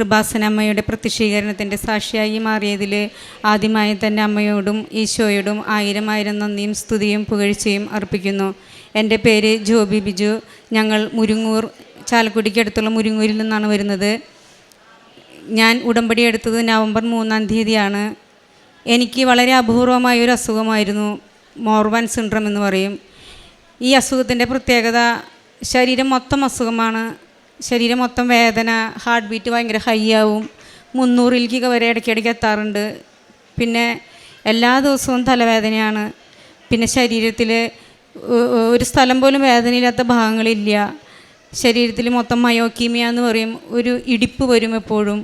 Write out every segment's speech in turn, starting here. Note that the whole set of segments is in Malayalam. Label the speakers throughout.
Speaker 1: കൃപാസന അമ്മയുടെ പ്രത്യക്ഷീകരണത്തിന്റെ സാക്ഷിയായി മാറിയതിൽ ആദ്യമായി തന്നെ അമ്മയോടും ഈശോയോടും ആയിരം ആയിരം നന്ദിയും സ്തുതിയും പുകഴ്ചയും അർപ്പിക്കുന്നു. എന്റെ പേര് ജോബി ബിജു. ഞങ്ങൾ മുരുങ്ങൂർ ചാലക്കുടിക്കടുത്തുള്ള മുരുങ്ങൂരിൽ നിന്നാണ് വരുന്നത്. ഞാൻ ഉടമ്പടി എടുത്തത് നവംബർ മൂന്നാം തീയതിയാണ്. എനിക്ക് വളരെ അപൂർവമായ ഒരു അസുഖമായിരുന്നു മോർവൻ സിൻഡ്രം എന്ന് പറയും. ഈ അസുഖത്തിന്റെ പ്രത്യേകത ശരീരം മൊത്തം അസുഖമാണ്. ശരീരം മൊത്തം വേദന ഹാർട്ട് ബീറ്റ് ഭയങ്കര ഹൈ ആവും. മുന്നൂറിലേക്കൊക്കെ വരെ ഇടയ്ക്കിടയ്ക്ക് എത്താറുണ്ട്. പിന്നെ എല്ലാ ദിവസവും തലവേദനയാണ്. പിന്നെ ശരീരത്തിൽ ഒരു സ്ഥലം പോലും വേദനയില്ലാത്ത ഭാഗങ്ങളില്ല. ശരീരത്തിൽ മൊത്തം മയോക്കീമിയ എന്ന് പറയും. ഒരു ഇടിപ്പ് വരും എപ്പോഴും.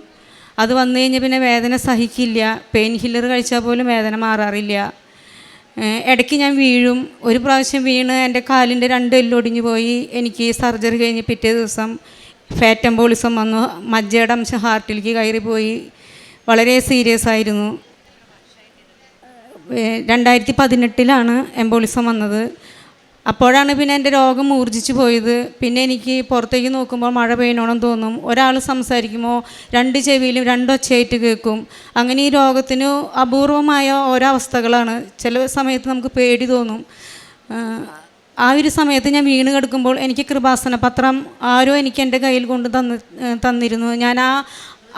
Speaker 1: അത് വന്നു കഴിഞ്ഞാൽ പിന്നെ വേദന സഹിക്കില്ല. പെയിൻ ഹില്ലർ കഴിച്ചാൽ പോലും വേദന മാറാറില്ല. ഇടയ്ക്ക് ഞാൻ വീഴും. ഒരു പ്രാവശ്യം വീണ് എന്റെ കാലിന്റെ രണ്ട് എല്ലൊടിഞ്ഞു പോയി. എനിക്ക് സർജറി കഴിഞ്ഞ് പിറ്റേ ദിവസം ഫാറ്റ് എംബോളിസം വന്ന് മജ്ജയുടെ അംശം ഹാർട്ടിലേക്ക് കയറിപ്പോയി. വളരെ സീരിയസ് ആയിരുന്നു. രണ്ടായിരത്തി പതിനെട്ടിലാണ് എംബോളിസം വന്നത്. അപ്പോഴാണ് പിന്നെ എന്റെ രോഗം ഊർജിച്ചു പോയത്. പിന്നെ എനിക്ക് പുറത്തേക്ക് നോക്കുമ്പോൾ മഴ പെയ്യണമെന്ന് തോന്നും. ഒരാൾ സംസാരിക്കുമ്പോൾ രണ്ട് ചെവിയിലും രണ്ടൊച്ചയായിട്ട് കേൾക്കും. അങ്ങനെ ഈ രോഗത്തിന് അപൂർവമായ ഓരോ അവസ്ഥകളാണ്. ചില സമയത്ത് നമുക്ക് പേടി തോന്നും. ആ ഒരു സമയത്ത് ഞാൻ വീണ് കിടക്കുമ്പോൾ എനിക്ക് കൃപാസന പത്രം ആരോ എനിക്ക് എന്റെ കയ്യിൽ കൊണ്ട് തന്ന് തന്നിരുന്നു. ഞാൻ ആ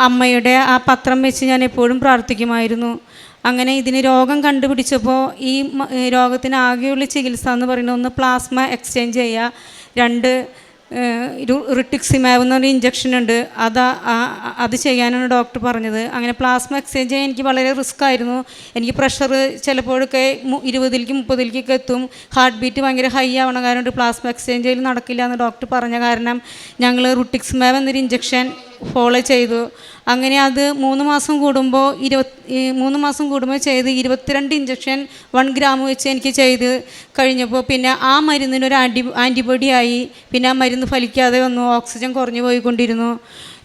Speaker 1: അമ്മയുടെ ആ പത്രം വെച്ച് ഞാൻ എപ്പോഴും പ്രാർത്ഥിക്കുമായിരുന്നു. അങ്ങനെ ഇതിന് രോഗം കണ്ടുപിടിച്ചപ്പോൾ ഈ രോഗത്തിന് ആകെയുള്ള ചികിത്സ എന്ന് പറയുന്നത് ഒന്ന് പ്ലാസ്മ എക്സ്ചേഞ്ച് ചെയ്യുക. രണ്ട് റിട്ടിക്സിമാവ് എന്ന് പറഞ്ഞ ഇഞ്ചക്ഷൻ ഉണ്ട്. അത് അത് ചെയ്യാനാണ് ഡോക്ടർ പറഞ്ഞത്. അങ്ങനെ പ്ലാസ്മ എക്സ്ചേഞ്ച് ചെയ്യാൻ എനിക്ക് വളരെ റിസ്ക് ആയിരുന്നു. എനിക്ക് പ്രഷർ ചിലപ്പോഴൊക്കെ ഇരുപതിലേക്ക് മുപ്പതിലേക്കൊക്കെ എത്തും. ഹാർട്ട് ബീറ്റ് ഭയങ്കര ഹൈ ആവണ കാരണം പ്ലാസ്മ എക്സ്ചേഞ്ച് ചെയ്യൽ നടക്കില്ല എന്ന് ഡോക്ടർ പറഞ്ഞ കാരണം ഞങ്ങൾ റുട്ടിക്സ്മാവ് എന്നൊരു ഇഞ്ചക്ഷൻ ഫോളോ ചെയ്തു. അങ്ങനെ അത് മൂന്ന് മാസം കൂടുമ്പോൾ ഇരുപത്തി മൂന്ന് മാസം കൂടുമ്പോൾ ചെയ്ത് ഇരുപത്തിരണ്ട് ഇഞ്ചക്ഷൻ വൺ ഗ്രാം വെച്ച് എനിക്ക് ചെയ്ത് കഴിഞ്ഞപ്പോൾ പിന്നെ ആ മരുന്നിനൊരു ആന്റി ആന്റിബോഡി ആയി. പിന്നെ ആ മരുന്ന് ഫലിക്കാതെ വന്നു ഓക്സിജൻ കുറഞ്ഞു പോയിക്കൊണ്ടിരുന്നു.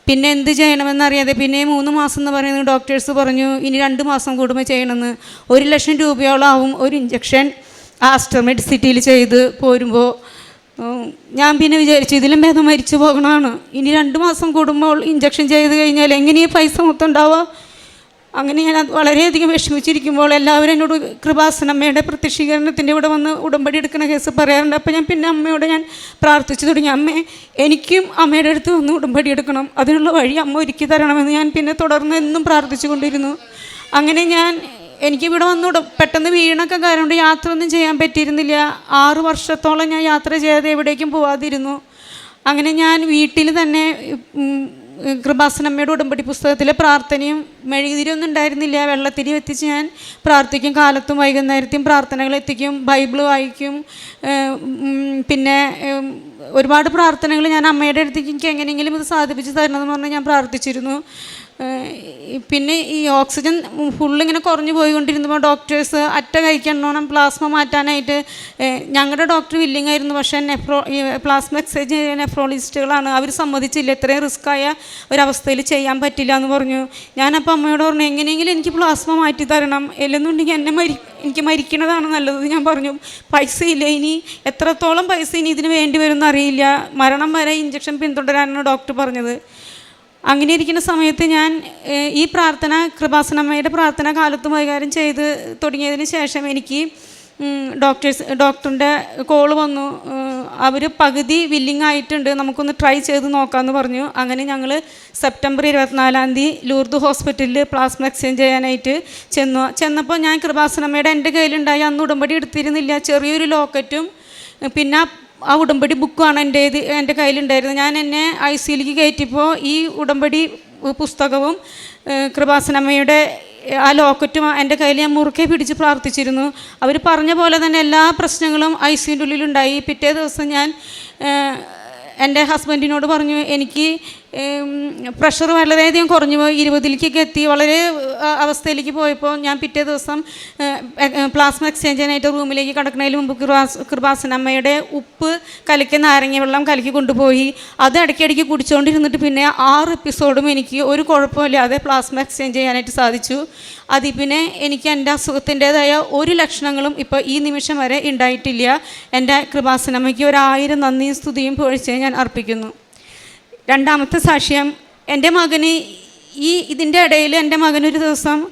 Speaker 1: പിന്നെ എന്ത് ചെയ്യണമെന്നറിയാതെ പിന്നെ മൂന്ന് മാസം എന്ന് പറയുന്നത് ഡോക്ടേഴ്സ് പറഞ്ഞു ഇനി രണ്ട് മാസം കൂടുമ്പോൾ ചെയ്യണമെന്ന്. ഒരു ലക്ഷം രൂപയോളം ആവും ഒരു ഇഞ്ചക്ഷൻ ആസ്റ്റർമെഡ് സിറ്റിയിൽ ചെയ്ത് പോരുമ്പോൾ ഞാൻ പിന്നെ വിചാരിച്ചു ഇതിലും ഭേദം മരിച്ചു പോകണമാണ് ഇനി രണ്ട് മാസം കൂടുമ്പോൾ ഇഞ്ചക്ഷൻ ചെയ്ത് കഴിഞ്ഞാൽ എങ്ങനെയാണ് പൈസ മൊത്തം ഉണ്ടാവുക? അങ്ങനെ ഞാൻ വളരെയധികം വിഷമിച്ചിരിക്കുമ്പോൾ എല്ലാവരും എന്നോട് കൃപാസനമ്മയുടെ പ്രത്യക്ഷീകരണത്തിന്റെ ഇവിടെ വന്ന് ഉടമ്പടി എടുക്കുന്ന കേസ് പറയാറുണ്ട്. അപ്പോൾ ഞാൻ പിന്നെ അമ്മയോട് ഞാൻ പ്രാർത്ഥിച്ചു തുടങ്ങി അമ്മേ എനിക്കും അമ്മയുടെ അടുത്ത് വന്ന് ഉടമ്പടി എടുക്കണം. അതിനുള്ള വഴി അമ്മ ഒരുക്കി തരണമെന്ന് ഞാൻ പിന്നെ തുടർന്ന് എന്നും പ്രാർത്ഥിച്ചു കൊണ്ടിരുന്നു. അങ്ങനെ ഞാൻ എനിക്ക് ഇവിടെ വന്നു പെട്ടെന്ന് വീണൊക്കെ കാരണം യാത്ര ഒന്നും ചെയ്യാൻ പറ്റിയിരുന്നില്ല. ആറു വർഷത്തോളം ഞാൻ യാത്ര ചെയ്യാതെ എവിടേക്കും പോവാതിരുന്നു. അങ്ങനെ ഞാൻ വീട്ടിൽ തന്നെ കൃപാസനമ്മയുടെ ഉടമ്പടി പുസ്തകത്തിലെ പ്രാർത്ഥനയും മെഴുകുതിരിയൊന്നും ഉണ്ടായിരുന്നില്ല. വെള്ളത്തിരി എത്തിച്ച് ഞാൻ പ്രാർത്ഥിക്കും. കാലത്തും വൈകുന്നേരത്തെയും പ്രാർത്ഥനകൾ എത്തിക്കും. ബൈബിൾ വായിക്കും. പിന്നെ ഒരുപാട് പ്രാർത്ഥനകൾ ഞാൻ അമ്മയുടെ അടുത്തേക്ക് എനിക്ക് എങ്ങനെയെങ്കിലും ഇത് സാധിപ്പിച്ച് തരണമെന്ന് പറഞ്ഞ് ഞാൻ പ്രാർത്ഥിച്ചിരുന്നു. പിന്നെ ഈ ഓക്സിജൻ ഫുള്ളിങ്ങനെ കുറഞ്ഞു പോയിക്കൊണ്ടിരുന്നപ്പോൾ ഡോക്ടേഴ്സ് അറ്റ കഴിക്കണോണം പ്ലാസ്മ മാറ്റാനായിട്ട്. ഞങ്ങളുടെ ഡോക്ടർ വില്ലിങ് ആയിരുന്നു പക്ഷേ നെഫ്രോ പ്ലാസ്മ ചെയ്യുന്ന നെഫ്രോളജിസ്റ്റുകളാണ് അവർ സമ്മതിച്ചില്ല ഇത്രയും റിസ്ക്കായ ഒരവസ്ഥയിൽ ചെയ്യാൻ പറ്റില്ല എന്ന് പറഞ്ഞു. ഞാനപ്പോൾ അമ്മയോട് പറഞ്ഞു എങ്ങനെയെങ്കിലും എനിക്ക് പ്ലാസ്മ മാറ്റി തരണം. അല്ലെന്നുണ്ടെങ്കിൽ എന്നെ മരി എനിക്ക് മരിക്കണതാണ് നല്ലത് ഞാൻ പറഞ്ഞു. പൈസ ഇല്ല ഇനി. എത്രത്തോളം പൈസ ഇനി ഇതിന് വേണ്ടി വരുമെന്ന് അറിയില്ല. മരണം വരെ ഇഞ്ചക്ഷൻ പിന്തുടരാനാണ് ഡോക്ടർ പറഞ്ഞത്. അങ്ങനെ ഇരിക്കുന്ന സമയത്ത് ഞാൻ ഈ പ്രാർത്ഥന കൃപാസനമ്മയുടെ പ്രാർത്ഥന കാലത്ത് വൈകാര്യം ചെയ്ത് തുടങ്ങിയതിന് ശേഷം എനിക്ക് ഡോക്ടേഴ്സ് ഡോക്ടറിന്റെ കോൾ വന്നു. അവർ പകുതി വില്ലിംഗ് ആയിട്ടുണ്ട്. നമുക്കൊന്ന് ട്രൈ ചെയ്ത് നോക്കാമെന്ന് പറഞ്ഞു. അങ്ങനെ ഞങ്ങൾ സെപ്റ്റംബർ ഇരുപത്തിനാലാം തീയതി ലൂർദ് ഹോസ്പിറ്റലിൽ പ്ലാസ്മ എക്സ്ചേഞ്ച് ചെയ്യാനായിട്ട് ചെന്നു. ചെന്നപ്പോൾ ഞാൻ കൃപാസനമ്മയുടെ എന്റെ കയ്യിലുണ്ടായി അന്ന് ഉടമ്പടി എടുത്തിരുന്നില്ല. ചെറിയൊരു ലോക്കറ്റും പിന്നെ ആ ഉടമ്പടി ബുക്കാണ് എന്റെ എന്റെ കയ്യിലുണ്ടായിരുന്നത്. ഞാൻ എന്നെ ഐ സിയിലേക്ക് കയറ്റിയപ്പോൾ ഈ ഉടമ്പടി പുസ്തകവും കൃപാസനമ്മയുടെ ആ ലോക്കറ്റും എന്റെ കയ്യിൽ ഞാൻ മുറുക്കെ പിടിച്ച് പ്രാർത്ഥിച്ചിരുന്നു. അവർ പറഞ്ഞ പോലെ തന്നെ എല്ലാ പ്രശ്നങ്ങളും ഐ സിന്റെ ഉള്ളിലുണ്ടായി. പിറ്റേ ദിവസം ഞാൻ എന്റെ ഹസ്ബൻഡിനോട് പറഞ്ഞു എനിക്ക് പ്രഷർ വളരെയധികം കുറഞ്ഞു പോയി. ഇരുപതിലേക്കൊക്കെ എത്തി. വളരെ അവസ്ഥയിലേക്ക് പോയപ്പോൾ ഞാൻ പിറ്റേ ദിവസം പ്ലാസ്മ എക്സ്ചേഞ്ചിനായിട്ട് റൂമിലേക്ക് കടക്കുന്നതിന് മുമ്പ് കൃപാസ് കൃപാസനമ്മയുടെ ഉപ്പ് കലക്കി നാരങ്ങ വെള്ളം കലക്കി കൊണ്ടുപോയി. അത് ഇടയ്ക്കിടയ്ക്ക് കുടിച്ചുകൊണ്ടിരുന്നിട്ട് പിന്നെ ആറ് എപ്പിസോഡും എനിക്ക് ഒരു കുഴപ്പമില്ലാതെ പ്ലാസ്മ എക്സ്ചേഞ്ച് ചെയ്യാനായിട്ട് സാധിച്ചു. അതിൽ പിന്നെ എനിക്ക് എന്റെ അസുഖത്തിന്റേതായ ഒരു ലക്ഷണങ്ങളും ഇപ്പോൾ ഈ നിമിഷം വരെ ഉണ്ടായിട്ടില്ല. എന്റെ കൃപാസനമ്മയ്ക്ക് ഒരായിരം നന്ദിയും സ്തുതിയും പൊഴിച്ച് ഞാൻ അർപ്പിക്കുന്നു. രണ്ടാമത്തെ സാക്ഷ്യം എന്റെ മകന് ഈ ഇതിന്റെ ഇടയിൽ എന്റെ മകനൊരു ദിവസം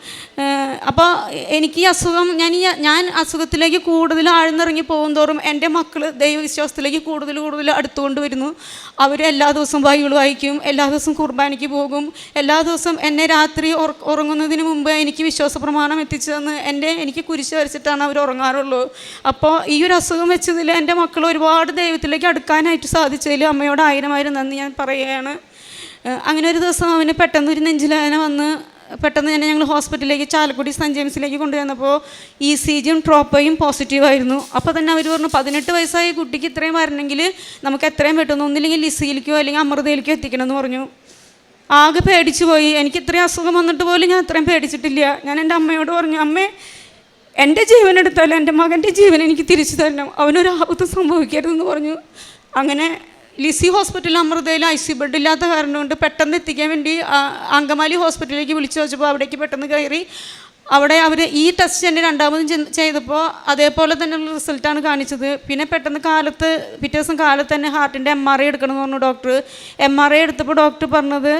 Speaker 1: അപ്പോൾ എനിക്ക് ഈ അസുഖം ഞാൻ ഈ ഞാൻ അസുഖത്തിലേക്ക് കൂടുതൽ ആഴ്ന്നിറങ്ങി പോകും തോറും എന്റെ മക്കൾ ദൈവവിശ്വാസത്തിലേക്ക് കൂടുതൽ കൂടുതൽ അടുത്തുകൊണ്ട് വരുന്നു. അവർ എല്ലാ ദിവസവും ബൈബിൾ വായിക്കും എല്ലാ ദിവസവും കുർബാനയ്ക്ക് പോകും. എല്ലാ ദിവസവും എന്നെ രാത്രി ഉറ- ഉറങ്ങുന്നതിന് മുമ്പ് എനിക്ക് വിശ്വാസ പ്രമാണം എത്തിച്ചു തന്ന് എന്റെ എനിക്ക് കുരിശ് വരച്ചിട്ടാണ് അവർ ഉറങ്ങാറുള്ളൂ. അപ്പോൾ ഈ ഒരു അസുഖം വെച്ചതിൽ എന്റെ മക്കൾ ഒരുപാട് ദൈവത്തിലേക്ക് അടുക്കാനായിട്ട് സാധിച്ചതിൽ അമ്മയോട് ആയിരം ആയിരം നന്ദി ഞാൻ പറയുകയാണ്. അങ്ങനെ ഒരു ദിവസം അവന് പെട്ടെന്ന് ഒരു നെഞ്ചിലേന വന്ന് പെട്ടെന്ന് തന്നെ ഞങ്ങൾ ഹോസ്പിറ്റലിലേക്ക് ചാലക്കുടി സെന്റ് ജെയിംസിലേക്ക് കൊണ്ടുവന്നപ്പോൾ ഇ സി ജിയും ട്രോപ്പയും പോസിറ്റീവായിരുന്നു അപ്പോൾ തന്നെ അവർ പറഞ്ഞു പതിനെട്ട് വയസ്സായ കുട്ടിക്ക് ഇത്രയും വരണമെങ്കിൽ നമുക്ക് എത്രയും പെട്ടെന്ന് ഒന്നില്ലെങ്കിൽ ലിസിയിലേക്കോ അല്ലെങ്കിൽ അമൃതയിലേക്കോ എത്തിക്കണം എന്ന് പറഞ്ഞു. ആകെ പേടിച്ചു പോയി. എനിക്ക് ഇത്രയും അസുഖം വന്നിട്ട് പോലും ഞാൻ അത്രയും പേടിച്ചിട്ടില്ല. ഞാൻ എന്റെ അമ്മയോട് പറഞ്ഞു അമ്മേ എന്റെ ജീവൻ എടുത്താലും എന്റെ മകന്റെ ജീവൻ എനിക്ക് തിരിച്ചു തരണം. അവനൊരു ആപത്ത് സംഭവിക്കരുതെന്ന് പറഞ്ഞു. അങ്ങനെ ലിസി ഹോസ്പിറ്റലിൽ അമൃതയിൽ ഐ സി ബെഡ് ഇല്ലാത്ത കാരണം കൊണ്ട് പെട്ടെന്ന് എത്തിക്കാൻ വേണ്ടി അങ്കമാലി ഹോസ്പിറ്റലിലേക്ക് വിളിച്ചു വെച്ചപ്പോൾ അവിടേക്ക് പെട്ടെന്ന് കയറി. അവിടെ അവർ ഈ ടെസ്റ്റ് തന്നെ രണ്ടാമതും ചെയ്തപ്പോൾ അതേപോലെ തന്നെയുള്ള റിസൾട്ടാണ് കാണിച്ചത്. പിന്നെ പെട്ടെന്ന് കാലത്ത് പിറ്റേ ദിവസം കാലത്ത് തന്നെ ഹാർട്ടിന്റെ എം ആർ ഐ എടുക്കണമെന്ന് പറഞ്ഞു ഡോക്ടർ എം ആർ ഐ എടുത്തപ്പോൾ ഡോക്ടർ പറഞ്ഞത്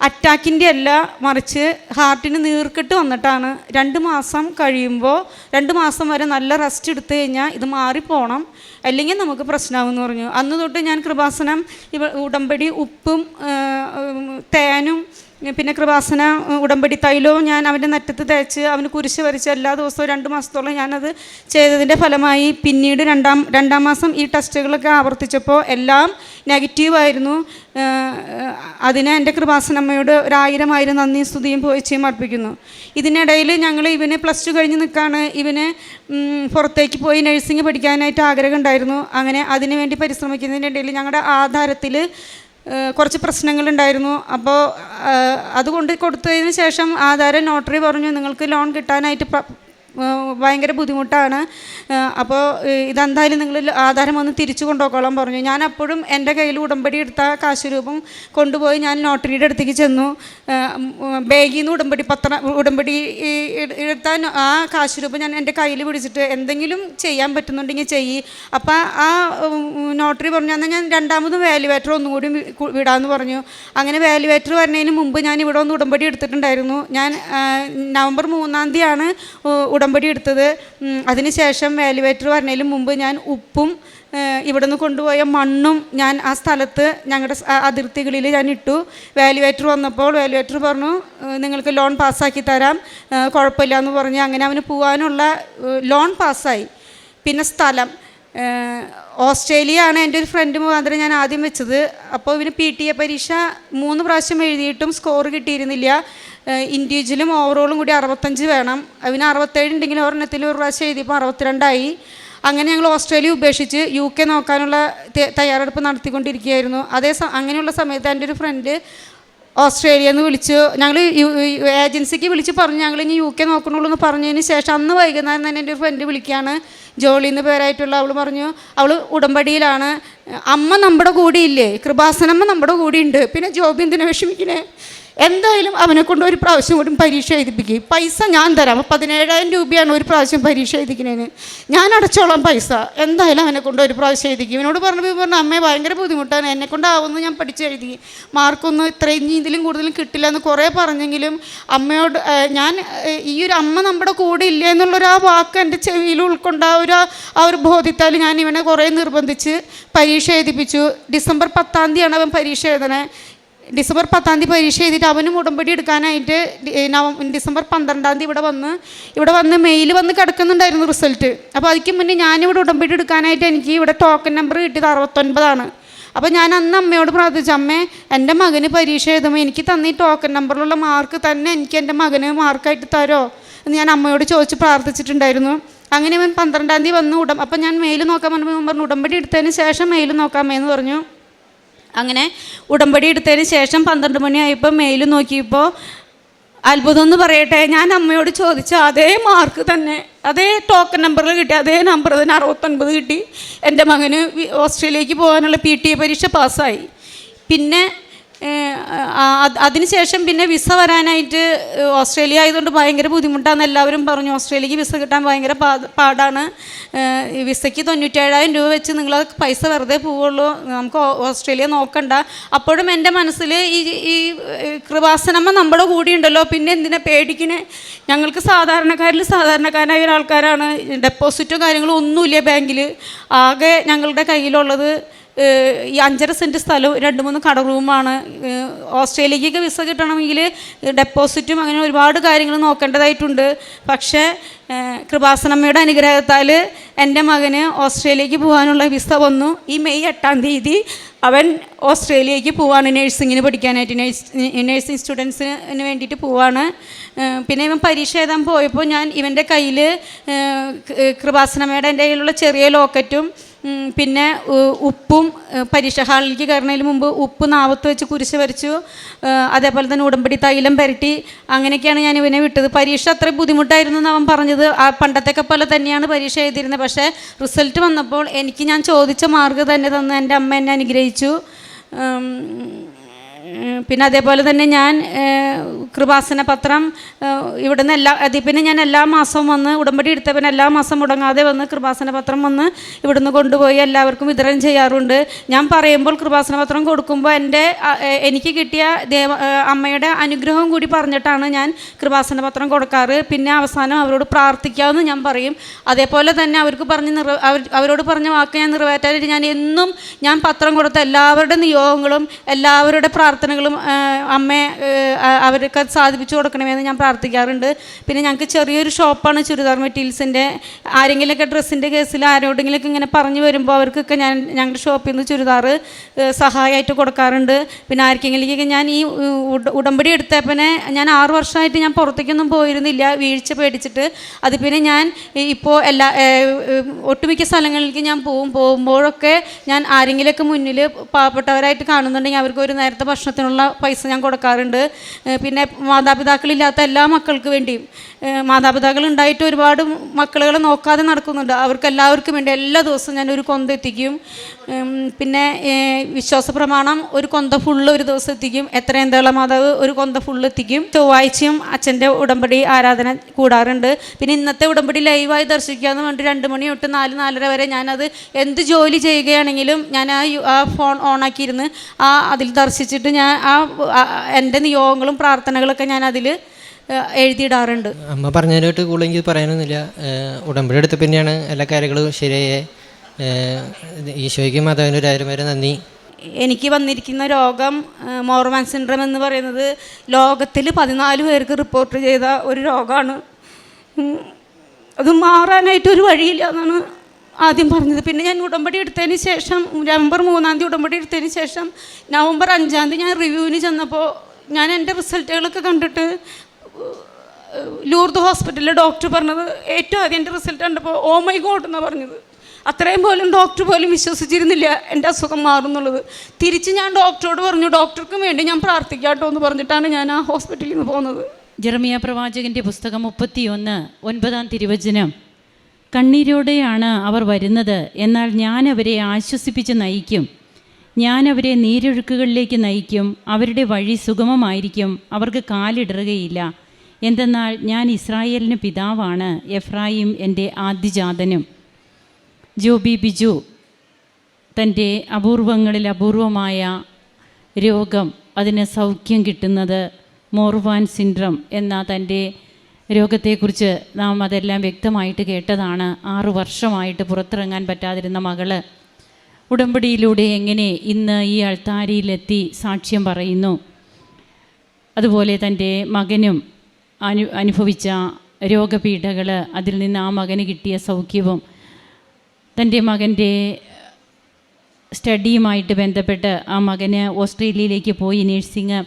Speaker 1: അറ്റാക്കിന്റെ അല്ല മറിച്ച് ഹാർട്ടിന് നീർക്കെട്ട് വന്നിട്ടാണ്. രണ്ട് മാസം കഴിയുമ്പോൾ രണ്ട് മാസം വരെ നല്ല റെസ്റ്റ് എടുത്തു കഴിഞ്ഞാൽ ഇത് മാറിപ്പോണം. അല്ലെങ്കിൽ നമുക്ക് പ്രശ്നമാകുമെന്ന് പറഞ്ഞു. അന്ന് തൊട്ട് ഞാൻ കൃപാസനം ഇവ ഉടമ്പടി ഉപ്പും തേനും പിന്നെ കൃപാസന ഉടമ്പടി തൈലവും ഞാൻ അവന്റെ നെറ്റത്ത് തേച്ച് അവന് കുരിശ് വരച്ച് എല്ലാ ദിവസവും രണ്ട് മാസത്തോളം ഞാനത് ചെയ്തതിന്റെ ഫലമായി പിന്നീട് രണ്ടാം രണ്ടാം മാസം ഈ ടെസ്റ്റുകളൊക്കെ ആവർത്തിച്ചപ്പോൾ എല്ലാം നെഗറ്റീവായിരുന്നു അതിനെ എന്റെ കൃപാസനമ്മയോട് ഒരായിരം ആയിരം നന്ദി സ്തുതിയും പോയിച്ചയും അർപ്പിക്കുന്നു. ഇതിനിടയിൽ ഞങ്ങൾ ഇവനെ പ്ലസ് ടു കഴിഞ്ഞ് നിൽക്കുകയാണ് ഇവനെ പുറത്തേക്ക് പോയി നഴ്സിംഗ് പഠിക്കാനായിട്ട് ആഗ്രഹം ഉണ്ടായിരുന്നു. അങ്ങനെ അതിനു വേണ്ടി പരിശ്രമിക്കുന്നതിന്റെ ഇടയിൽ ഞങ്ങളുടെ ആധാരത്തിൽ കുറച്ച് പ്രശ്നങ്ങളുണ്ടായിരുന്നു. അപ്പോൾ അത് കൊണ്ട് കൊടുത്തതിന് ശേഷം ആധാരം നോട്ടറി പറഞ്ഞു നിങ്ങൾക്ക് ലോൺ കിട്ടാനായിട്ട് ഭയങ്കര ബുദ്ധിമുട്ടാണ്. അപ്പോൾ ഇതെന്തായാലും നിങ്ങൾ ആധാരം ഒന്ന് തിരിച്ചു കൊണ്ടുപോക്കോളാൻ പറഞ്ഞു. ഞാൻ അപ്പോഴും എന്റെ കയ്യിൽ ഉടമ്പടി എടുത്ത കാശ് രൂപം കൊണ്ടുപോയി ഞാൻ നോട്ടറിയുടെ അടുത്തേക്ക് ചെന്നു. ബാഗിൽ നിന്ന് ഉടമ്പടി പത്ര ഉടമ്പടി എടുത്ത ആ കാശ് രൂപം ഞാൻ എന്റെ കയ്യിൽ പിടിച്ചിട്ട് എന്തെങ്കിലും ചെയ്യാൻ പറ്റുന്നുണ്ടെങ്കിൽ ചെയ്യ്. അപ്പോൾ ആ നോട്ടറി പറഞ്ഞു എന്നാൽ ഞാൻ രണ്ടാമതും വാലുവേറ്റർ ഒന്നും കൂടി വിടാമെന്ന് പറഞ്ഞു. അങ്ങനെ വാലുവേറ്റർ വരുന്നതിന് മുമ്പ് ഞാൻ ഇവിടെ ഒന്ന് ഉടമ്പടി എടുത്തിട്ടുണ്ടായിരുന്നു. ഞാൻ നവംബർ മൂന്നാം തീയതിയാണ് ഉ- ഉടമ്പടി എടുത്തത്. അതിനുശേഷം വാലുവേറ്റർ വരുന്നതിന് മുമ്പ് ഞാൻ ഉപ്പും ഇവിടെ ഇവിടുന്ന് കൊണ്ടുപോയ മണ്ണും ഞാൻ ആ സ്ഥലത്ത് ഞങ്ങളുടെ അതിർത്തികളിൽ ഞാൻ ഇട്ടു. വാലുവേറ്റർ വന്നപ്പോൾ വാലുവേറ്റർ പറഞ്ഞു നിങ്ങൾക്ക് ലോൺ പാസ്സാക്കി തരാം. കുഴപ്പമില്ല എന്ന് പറഞ്ഞ് അങ്ങനെ അവന് പോകാനുള്ള ലോൺ പാസ്സായി പിന്നെ സ്ഥലം. ഓസ്ട്രേലിയ ആണ് എന്റെ ഒരു ഫ്രണ്ട് മുഖാന്തരം ഞാൻ ആദ്യം വെച്ചത്. അപ്പോൾ ഇവന് പി ടി എ പരീക്ഷ മൂന്ന് പ്രാവശ്യം എഴുതിയിട്ടും സ്കോർ കിട്ടിയിരുന്നില്ല. ഇൻഡിവിജ്വലും ഓവറോളും കൂടി അറുപത്തഞ്ച് വേണം. അവന് അറുപത്തേഴ് ഉണ്ടെങ്കിൽ ഒരെണ്ണത്തിൽ ഒരു പ്രാവശ്യം എഴുതിയപ്പോൾ അറുപത്തിരണ്ടായി. അങ്ങനെ ഞങ്ങൾ ഓസ്ട്രേലിയ ഉപേക്ഷിച്ച് യു കെ നോക്കാനുള്ള തയ്യാറെടുപ്പ് നടത്തിക്കൊണ്ടിരിക്കുകയായിരുന്നു. അതേ അങ്ങനെയുള്ള സമയത്ത് എന്റെ ഒരു ഫ്രണ്ട് ഓസ്ട്രേലിയ എന്ന് വിളിച്ച്. ഞങ്ങൾ ഏജൻസിക്ക് വിളിച്ച് പറഞ്ഞു ഞങ്ങൾ ഇനി യു കെ നോക്കണുള്ളൂ എന്ന് പറഞ്ഞതിന് ശേഷം അന്ന് വൈകുന്നേരം തന്നെ എന്റെ ഒരു ഫ്രണ്ട് വിളിക്കുകയാണ് ജോളി എന്ന് പേരായിട്ടുള്ള അവൾ പറഞ്ഞു അവൾ ഉടമ്പടിയിലാണ്. അമ്മ നമ്മുടെ കൂടെ ഇല്ലേ? കൃപാസനമ്മ നമ്മുടെ കൂടെ ഉണ്ട്. പിന്നെ ജോബി എന്തിനാ വിഷമിക്കണേ? എന്തായാലും അവനെ കൊണ്ട് ഒരു പ്രാവശ്യം കൂടി പരീക്ഷ എഴുതിപ്പിക്കും. പൈസ ഞാൻ തരാം. പതിനേഴായിരം രൂപയാണ് ഒരു പ്രാവശ്യം പരീക്ഷ എഴുതിക്കുന്നതിന് ഞാൻ അടച്ചോളാം പൈസ. എന്തായാലും അവനെ കൊണ്ട് ഒരു പ്രാവശ്യം എഴുതിക്കും. എന്നോട് പറഞ്ഞു പറഞ്ഞു അമ്മേ ഭയങ്കര ബുദ്ധിമുട്ടാണ്. എന്നെ കൊണ്ടാവുന്നു ഞാൻ പഠിച്ച് എഴുതി. മാർക്കൊന്നും ഇത്രയും ഇതിലും കൂടുതലും കിട്ടില്ല എന്ന് കുറേ പറഞ്ഞെങ്കിലും അമ്മയോട് ഞാൻ ഈ ഒരു അമ്മ നമ്മുടെ കൂടെ ഇല്ല എന്നുള്ളൊരു ആ വാക്ക് എന്റെ ചെവിയിൽ ഉൾക്കൊണ്ട ഒരു ആ ഒരു ബോധ്യത്താൽ ഞാൻ ഇവനെ കുറേ നിർബന്ധിച്ച് പരീക്ഷ എഴുതിപ്പിച്ചു. ഡിസംബർ പത്താം തീയതിയാണ് അവൻ പരീക്ഷ എഴുതണേ. ഡിസംബർ പത്താം തീയതി പരീക്ഷ എഴുതിയിട്ട് അവനും ഉടമ്പടി എടുക്കാനായിട്ട് ഡിസംബർ പന്ത്രണ്ടാം തീയതി ഇവിടെ വന്ന് ഇവിടെ വന്ന് മെയിൽ വന്ന് കിടക്കുന്നുണ്ടായിരുന്നു റിസൾട്ട് അപ്പോൾ അതിക്ക് മുന്നേ ഞാനിവിടെ ഉടമ്പടി എടുക്കാനായിട്ട് എനിക്ക് ഇവിടെ ടോക്കൺ നമ്പർ കിട്ടിയത് അറുപത്തൊൻപതാണ്. അപ്പോൾ ഞാൻ അന്ന് അമ്മയോട് പ്രാർത്ഥിച്ചു അമ്മേ എന്റെ മകന് പരീക്ഷ എഴുതുമ്പോൾ എനിക്ക് തന്ന ഈ ടോക്കൺ നമ്പറിലുള്ള മാർക്ക് തന്നെ എനിക്ക് എന്റെ മകന് മാർക്കായിട്ട് തരോ? എന്ന് ഞാൻ അമ്മയോട് ചോദിച്ച് പ്രാർത്ഥിച്ചിട്ടുണ്ടായിരുന്നു. അങ്ങനെ അവൻ പന്ത്രണ്ടാം തീയതി വന്ന് ഉടം അപ്പം ഞാൻ മെയിൽ നോക്കാൻ ഇവൻ പറഞ്ഞു ഉടമ്പടി എടുത്തതിന് ശേഷം മെയിൽ നോക്കാമേ എന്ന് പറഞ്ഞു. അങ്ങനെ ഉടമ്പടി എടുത്തതിന് ശേഷം പന്ത്രണ്ട് മണിയായപ്പോൾ മെയിൽ നോക്കിയപ്പോൾ അത്ഭുതം എന്ന് പറയട്ടെ ഞാൻ അമ്മയോട് ചോദിച്ച അതേ മാർക്ക് തന്നെ അതേ ടോക്കൺ നമ്പറിൽ കിട്ടി അതേ നമ്പർ തന്നെ അറുപത്തൊൻപത് കിട്ടി. എന്റെ മകന് ഓസ്ട്രേലിയക്ക് പോകാനുള്ള പി ടി എ പരീക്ഷ പാസ്സായി പിന്നെ അതിനുശേഷം പിന്നെ വിസ വരാനായിട്ട് ഓസ്ട്രേലിയ ആയതുകൊണ്ട് ഭയങ്കര ബുദ്ധിമുട്ടാണ് എല്ലാവരും പറഞ്ഞു. ഓസ്ട്രേലിയക്ക് വിസ കിട്ടാൻ ഭയങ്കര പാടാണ്. വിസയ്ക്ക് തൊണ്ണൂറ്റേഴായിരം രൂപ വെച്ച് നിങ്ങൾ പൈസ വെറുതെ പോവുള്ളൂ. നമുക്ക് ഓസ്ട്രേലിയ നോക്കണ്ട. അപ്പോഴും എന്റെ മനസ്സിൽ ഈ ഈ കൃപാസനമ്മ നമ്മുടെ കൂടെ ഉണ്ടല്ലോ. പിന്നെ എന്തിനാ പേടിക്കണേ? ഞങ്ങൾക്ക് സാധാരണക്കാരിൽ സാധാരണക്കാരായ ഒരാൾക്കാരാണ്. ഡെപ്പോസിറ്റോ കാര്യങ്ങളോ ഒന്നുമില്ല ബാങ്കിൽ ആകെ ഞങ്ങളുടെ കയ്യിലുള്ളത് ഈ അഞ്ചര സെന്റ് സ്ഥലവും രണ്ട് മൂന്ന് കട റൂമാണ് ഓസ്ട്രേലിയക്കൊക്കെ വിസ കിട്ടണമെങ്കിൽ ഡെപ്പോസിറ്റും അങ്ങനെ ഒരുപാട് കാര്യങ്ങൾ നോക്കേണ്ടതായിട്ടുണ്ട്. പക്ഷേ കൃപാസനമ്മയുടെ അനുഗ്രഹത്താൽ എന്റെ മകന് ഓസ്ട്രേലിയക്ക് പോകാനുള്ള വിസ വന്നു. ഈ മെയ് എട്ടാം തീയതി അവൻ ഓസ്ട്രേലിയക്ക് പോവാണ് നേഴ്സിങ്ങിന് പഠിക്കാനായിട്ട് നേഴ്സ് നഴ്സിംഗ് സ്റ്റുഡൻസിന് വേണ്ടിയിട്ട് പോവാണ്. പിന്നെ ഇവൻ പരീക്ഷ എഴുതാൻ പോയപ്പോൾ ഞാൻ ഇവന്റെ കയ്യിൽ കൃപാസനമ്മയുടെ എന്റെ കയ്യിലുള്ള ചെറിയ ലോക്കറ്റും പിന്നെ ഉപ്പും പരീക്ഷ ഹാളിലേക്ക് കയറുന്നതിന് മുമ്പ് ഉപ്പ് നാവത്ത് വെച്ച് കുരിശ് വരച്ചു. അതേപോലെ തന്നെ ഉടമ്പടി തൈലം പരട്ടി. അങ്ങനെയൊക്കെയാണ് ഞാൻ ഇവനെ വിട്ടത്. പരീക്ഷ അത്ര ബുദ്ധിമുട്ടായിരുന്നു എന്ന് അവൻ പറഞ്ഞത്. ആ പണ്ടത്തെയൊക്കെ പോലെ തന്നെയാണ് പരീക്ഷ എഴുതിയിരുന്നത്. പക്ഷേ റിസൾട്ട് വന്നപ്പോൾ എനിക്ക് ഞാൻ ചോദിച്ച മാർക്ക് തന്നെ തന്ന് എന്റെ അമ്മ എന്നെ അനുഗ്രഹിച്ചു. പിന്നെ അതേപോലെ തന്നെ ഞാൻ കൃപാസന പത്രം ഇവിടുന്ന് എല്ലാ പിന്നെ ഞാൻ എല്ലാ മാസവും വന്ന് ഉടമ്പടി എടുത്തവൻ എല്ലാ മാസം മുടങ്ങാതെ വന്ന് കൃപാസന പത്രം വന്ന് ഇവിടുന്ന് കൊണ്ടുപോയി എല്ലാവർക്കും വിതരണം ചെയ്യാറുണ്ട്. ഞാൻ പറയുമ്പോൾ കൃപാസന പത്രം കൊടുക്കുമ്പോൾ എന്റെ എനിക്ക് കിട്ടിയ ദേവ അമ്മയുടെ അനുഗ്രഹം കൂടി പറഞ്ഞിട്ടാണ് ഞാൻ കൃപാസന പത്രം കൊടുക്കാറ്. പിന്നെ അവസാനം അവരോട് പ്രാർത്ഥിക്കാമെന്ന് ഞാൻ പറയും. അതേപോലെ തന്നെ അവർക്ക് പറഞ്ഞ് നിറ അവരോട് പറഞ്ഞ വാക്ക് ഞാൻ നിറവേറ്റാനായിട്ട് ഞാൻ എന്നും ഞാൻ പത്രം കൊടുത്ത എല്ലാവരുടെ നിയോഗങ്ങളും എല്ലാവരുടെ പ്രാർത്ഥനകളും അമ്മയെ അവർക്ക് സാധിപ്പിച്ചു കൊടുക്കണമെന്ന് ഞാൻ പ്രാർത്ഥിക്കാറുണ്ട്. പിന്നെ ഞങ്ങൾക്ക് ചെറിയൊരു ഷോപ്പാണ് ചുരിദാർ മെറ്റീരിയൽസിന്റെ. ആരെങ്കിലുമൊക്കെ ഡ്രസ്സിന്റെ കേസിൽ ആരോടെങ്കിലുമൊക്കെ ഇങ്ങനെ പറഞ്ഞു വരുമ്പോൾ അവർക്കൊക്കെ ഞാൻ ഞങ്ങളുടെ ഷോപ്പിൽ നിന്ന് ചുരിദാർ സഹായമായിട്ട് കൊടുക്കാറുണ്ട്. പിന്നെ ആർക്കെങ്കിലേക്കൊക്കെ ഞാൻ ഈ ഉടമ്പടി എടുത്തപ്പനെ ഞാൻ ആറു വർഷമായിട്ട് ഞാൻ പുറത്തേക്കൊന്നും പോയിരുന്നില്ല. വീഴ്ച പേടിച്ചിട്ട്. അത് പിന്നെ ഞാൻ ഇപ്പോൾ എല്ലാ ഒട്ടുമിക്ക സ്ഥലങ്ങളിലേക്ക് ഞാൻ പോകും പോകുമ്പോഴൊക്കെ ഞാൻ ആരെങ്കിലുമൊക്കെ മുന്നിൽ പാവപ്പെട്ടവരായിട്ട് കാണുന്നുണ്ടെങ്കിൽ അവർക്ക് ഒരു നേരത്തെ ഭക്ഷണത്തിനുള്ള പൈസ ഞാൻ കൊടുക്കാറുണ്ട്. പിന്നെ മാതാപിതാക്കളില്ലാത്ത എല്ലാ മക്കൾക്ക് വേണ്ടിയും. മാതാപിതാക്കൾ ഉണ്ടായിട്ട് ഒരുപാട് മക്കളുകളെ നോക്കാതെ നടക്കുന്നുണ്ട്. അവർക്ക് എല്ലാവർക്കും വേണ്ടി എല്ലാ ദിവസവും ഞാൻ ഒരു കൊന്ത എത്തിക്കും. പിന്നെ വിശ്വാസ പ്രമാണം ഒരു കൊന്ത ഫുള്ള് ഒരു ദിവസം എത്തിക്കും. എത്ര എന്തോളം മാതാവ് ഒരു കൊന്ത ഫുള്ള് എത്തിക്കും. ചൊവ്വാഴ്ചയും അച്ഛന്റെ ഉടമ്പടി ആരാധന കൂടാറുണ്ട്. പിന്നെ ഇന്നത്തെ ഉടമ്പടി ലൈവായി ദർശിക്കാമെന്ന് പറഞ്ഞിട്ട് രണ്ട് മണി തൊട്ട് നാല് നാലര വരെ ഞാനത് എന്ത് ജോലി ചെയ്യുകയാണെങ്കിലും ഞാൻ ആ ഫോൺ ഓണാക്കിയിരുന്ന് ആ അതിൽ ദർശിച്ചിട്ട് ഞാൻ ആ എന്റെ നിയോഗങ്ങളും പ്രാർത്ഥനകളൊക്കെ ഞാൻ അതിൽ എഴുതിയിടാറുണ്ട്.
Speaker 2: അമ്മ പറഞ്ഞതിലോട്ട് കൂടുതൽ എനിക്ക് പറയാനൊന്നുമില്ല ഉടമ്പടി എടുത്ത പിന്നെയാണ് എല്ലാ കാര്യങ്ങളും ശരിയായ ഈശോയ്ക്കും മാതാവിനും ഒരു ആയിരം പേരെ നന്ദി.
Speaker 1: എനിക്ക് വന്നിരിക്കുന്ന രോഗം മോർമാൻ സിൻഡ്രം എന്ന് പറയുന്നത് ലോകത്തിൽ പതിനാല് പേർക്ക് റിപ്പോർട്ട് ചെയ്ത ഒരു രോഗമാണ്. അത് മാറാനായിട്ട് ഒരു വഴിയില്ല എന്നാണ് ആദ്യം പറഞ്ഞത്. പിന്നെ ഞാൻ ഉടമ്പടി എടുത്തതിന് ശേഷം നവംബർ മൂന്നാം തീയതി ഉടമ്പടി എടുത്തതിന് ശേഷം നവംബർ അഞ്ചാം തീയതി ഞാൻ റിവ്യൂവിന് ചെന്നപ്പോൾ ഞാൻ എന്റെ റിസൾട്ടുകളൊക്കെ കണ്ടിട്ട് ലൂർദ് ഹോസ്പിറ്റലിലെ ഡോക്ടർ പറഞ്ഞത് ഏറ്റവും ആദ്യം എന്റെ റിസൾട്ട് കണ്ടപ്പോൾ ഓ മൈ ഗോഡ് എന്നാണ് പറഞ്ഞത്. അത്രയും പോലും ഡോക്ടർ പോലും വിശ്വസിച്ചിരുന്നില്ല എന്റെ അസുഖം മാറുന്നുള്ളത് തിരിച്ച് ഞാൻ ഡോക്ടറോട് പറഞ്ഞു ഡോക്ടർക്കും വേണ്ടി ഞാൻ പ്രാർത്ഥിക്കാട്ടോ എന്ന് പറഞ്ഞിട്ടാണ് ഞാൻ ആ ഹോസ്പിറ്റലിൽ നിന്ന് പോകുന്നത്
Speaker 3: ജെറമിയ പ്രവാചകന്റെ പുസ്തകം മുപ്പത്തിയൊന്ന് ഒൻപതാം തിരുവചനം. കണ്ണീരോടെയാണ് അവർ വരുന്നത്. എന്നാൽ ഞാൻ അവരെ ആശ്വസിപ്പിച്ച് നയിക്കും. ഞാൻ അവരെ നീരൊഴുക്കുകളിലേക്ക് നയിക്കും. അവരുടെ വഴി സുഗമമായിരിക്കും. അവർക്ക് കാലിടറുകയില്ല. എന്തെന്നാൽ ഞാൻ ഇസ്രായേലിന് പിതാവാണ്. എഫ്രായിം എന്റെ ആദ്യജാതനും. ജോബി ബിജു തന്റെ അപൂർവങ്ങളിൽ അപൂർവമായ രോഗം അതിന് സൗഖ്യം കിട്ടുന്നത് മോർവാൻ സിൻഡ്രം എന്ന തന്റെ രോഗത്തെക്കുറിച്ച് നാം അതെല്ലാം വ്യക്തമായിട്ട് കേട്ടതാണ്. ആറു വർഷമായിട്ട് പുറത്തിറങ്ങാൻ പറ്റാതിരുന്ന മകൾ ഉടമ്പടിയിലൂടെ എങ്ങനെ ഇന്ന് ഈ അൾത്താരിയിലെത്തി സാക്ഷ്യം പറയുന്നു. അതുപോലെ തന്റെ മകനും അനു അനുഭവിച്ച രോഗപീഠകൾ അതിൽ നിന്ന് ആ മകന് കിട്ടിയ സൗഖ്യവും തന്റെ മകന്റെ സ്റ്റഡിയുമായിട്ട് ബന്ധപ്പെട്ട് ആ മകന് ഓസ്ട്രേലിയയിലേക്ക് പോയി നേഴ്സിങ് ആ,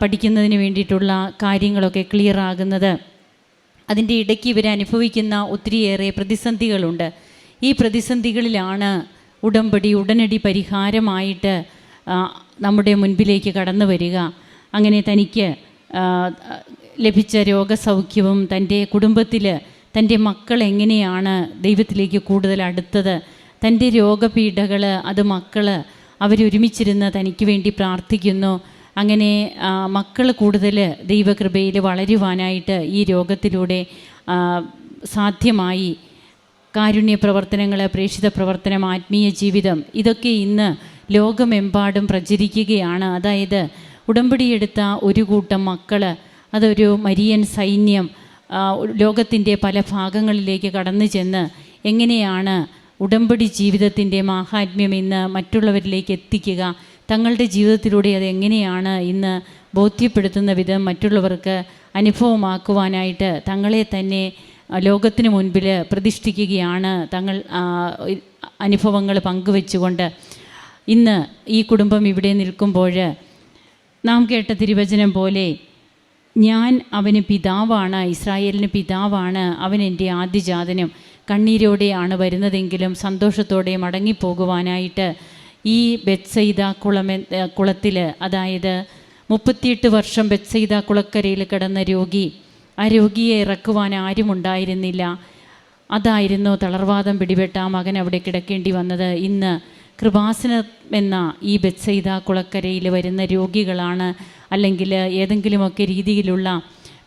Speaker 3: പഠിക്കുന്നതിന് വേണ്ടിയിട്ടുള്ള കാര്യങ്ങളൊക്കെ ക്ലിയർ ആകുന്നത്. അതിന്റെ ഇടയ്ക്ക് ഇവർ അനുഭവിക്കുന്ന ഒത്തിരിയേറെ പ്രതിസന്ധികളുണ്ട്. ഈ പ്രതിസന്ധികളിലാണ് ഉടമ്പടി ഉടനടി പരിഹാരമായിട്ട് നമ്മുടെ മുൻപിലേക്ക് കടന്നു വരിക. അങ്ങനെ തനിക്ക് ലഭിച്ച രോഗസൗഖ്യവും തന്റെ കുടുംബത്തിൽ തന്റെ മക്കൾ എങ്ങനെയാണ് ദൈവത്തിലേക്ക് കൂടുതൽ അടുത്തത്? തന്റെ രോഗപീഠകൾ അത് മക്കൾ അവരൊരുമിച്ചിരുന്ന് തനിക്ക് വേണ്ടി പ്രാർത്ഥിക്കുന്നു. അങ്ങനെ മക്കൾ കൂടുതൽ ദൈവകൃപയിൽ വളരുവാനായിട്ട് ഈ രോഗത്തിലൂടെ സാധ്യമായി. കാരുണ്യ പ്രവർത്തനങ്ങൾ പ്രേക്ഷിത പ്രവർത്തനം ആത്മീയ ജീവിതം ഇതൊക്കെ ഇന്ന് ലോകമെമ്പാടും പ്രചരിക്കുകയാണ്. അതായത് ഉടമ്പടിയെടുത്ത ഒരു കൂട്ടം മക്കൾ അതൊരു മരിയൻ സൈന്യം ലോകത്തിന്റെ പല ഭാഗങ്ങളിലേക്ക് കടന്നു ചെന്ന് എങ്ങനെയാണ് ഉടമ്പടി ജീവിതത്തിന്റെ മാഹാത്മ്യം ഇന്ന് മറ്റുള്ളവരിലേക്ക് എത്തിക്കുക? തങ്ങളുടെ ജീവിതത്തിലൂടെ അത് എങ്ങനെയാണ് ഇന്ന് ബോധ്യപ്പെടുത്തുന്ന വിധം മറ്റുള്ളവർക്ക് അനുഭവമാക്കുവാനായിട്ട് തങ്ങളെ തന്നെ ലോകത്തിന് മുൻപിൽ പ്രതിഷ്ഠിക്കുകയാണ് തങ്ങൾ അനുഭവങ്ങൾ പങ്കുവെച്ചുകൊണ്ട്. ഇന്ന് ഈ കുടുംബം ഇവിടെ നിൽക്കുമ്പോൾ നാം കേട്ട തിരുവചനം പോലെ ഞാൻ അവന് പിതാവാണ് ഇസ്രായേലിന് പിതാവാണ് അവൻ എന്റെ ആദ്യജാതനും. കണ്ണീരോടെയാണ് വരുന്നതെങ്കിലും സന്തോഷത്തോടെ മടങ്ങിപ്പോകുവാനായിട്ട് ഈ ബെത്സൈദ കുളമെ കുളത്തിൽ അതായത് മുപ്പത്തിയെട്ട് വർഷം ബെത്സൈദ കുളക്കരയിൽ കിടന്ന രോഗി ആ രോഗിയെ ഇറക്കുവാൻ ആരും ഉണ്ടായിരുന്നില്ല അതായിരുന്നു തളർവാദം പിടിപെട്ട ആ മകൻ അവിടെ കിടക്കേണ്ടി വന്നത്. ഇന്ന് കൃപാസനം എന്ന ഈ ബെത്സൈദ കുളക്കരയിൽ വരുന്ന രോഗികളാണ് അല്ലെങ്കിൽ ഏതെങ്കിലുമൊക്കെ രീതിയിലുള്ള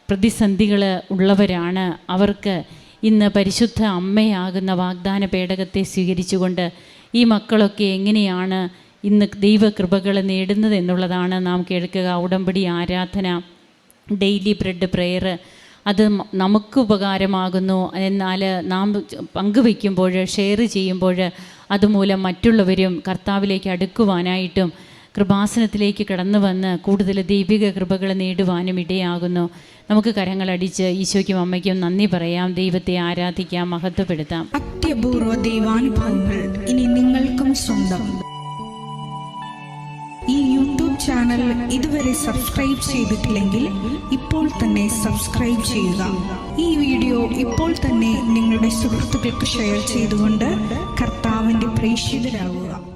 Speaker 3: പ്രതിസന്ധികൾ ഉള്ളവരാണ്. അവർക്ക് ഇന്ന് പരിശുദ്ധ അമ്മയാകുന്ന വാഗ്ദാന പേടകത്തെ സ്വീകരിച്ചുകൊണ്ട് ഈ മക്കളൊക്കെ എങ്ങനെയാണ് ഇന്ന് ദൈവകൃപകൾ നേടുന്നത് എന്നുള്ളതാണ് നാം കേൾക്കുക. ഉടമ്പടി ആരാധന ഡെയിലി ബ്രെഡ് പ്രെയർ അത് നമുക്ക് ഉപകാരമാകുന്നു എന്നാൽ നാം പങ്കുവയ്ക്കുമ്പോൾ ഷെയർ ചെയ്യുമ്പോൾ അതുമൂലം മറ്റുള്ളവരും കർത്താവിലേക്ക് അടുക്കുവാനായിട്ടും കൃപാസനത്തിലേക്ക് കടന്നു വന്ന് കൂടുതൽ ദൈവിക കൃപകൾ നേടുവാനും ഇടയാകുന്നു. നമുക്ക് കരങ്ങളടിച്ച് ഈശോയ്ക്കും അമ്മയ്ക്കും നന്ദി പറയാം. ദൈവത്തെ ആരാധിക്കാം മഹത്വപ്പെടുത്താം.
Speaker 4: അത്യപൂർവ ദൈവാനുഭവങ്ങൾ ഇനി നിങ്ങൾക്കും സ്വന്തം. ഈ യൂട്യൂബ് ചാനൽ ഇതുവരെ സബ്സ്ക്രൈബ് ചെയ്തിട്ടില്ലെങ്കിൽ ഇപ്പോൾ തന്നെ സബ്സ്ക്രൈബ് ചെയ്യുക. ഈ വീഡിയോ ഇപ്പോൾ തന്നെ നിങ്ങളുടെ സുഹൃത്തുക്കൾക്ക് ഷെയർ ചെയ്തുകൊണ്ട് കർത്താവിന്റെ പ്രേക്ഷിതരാകുക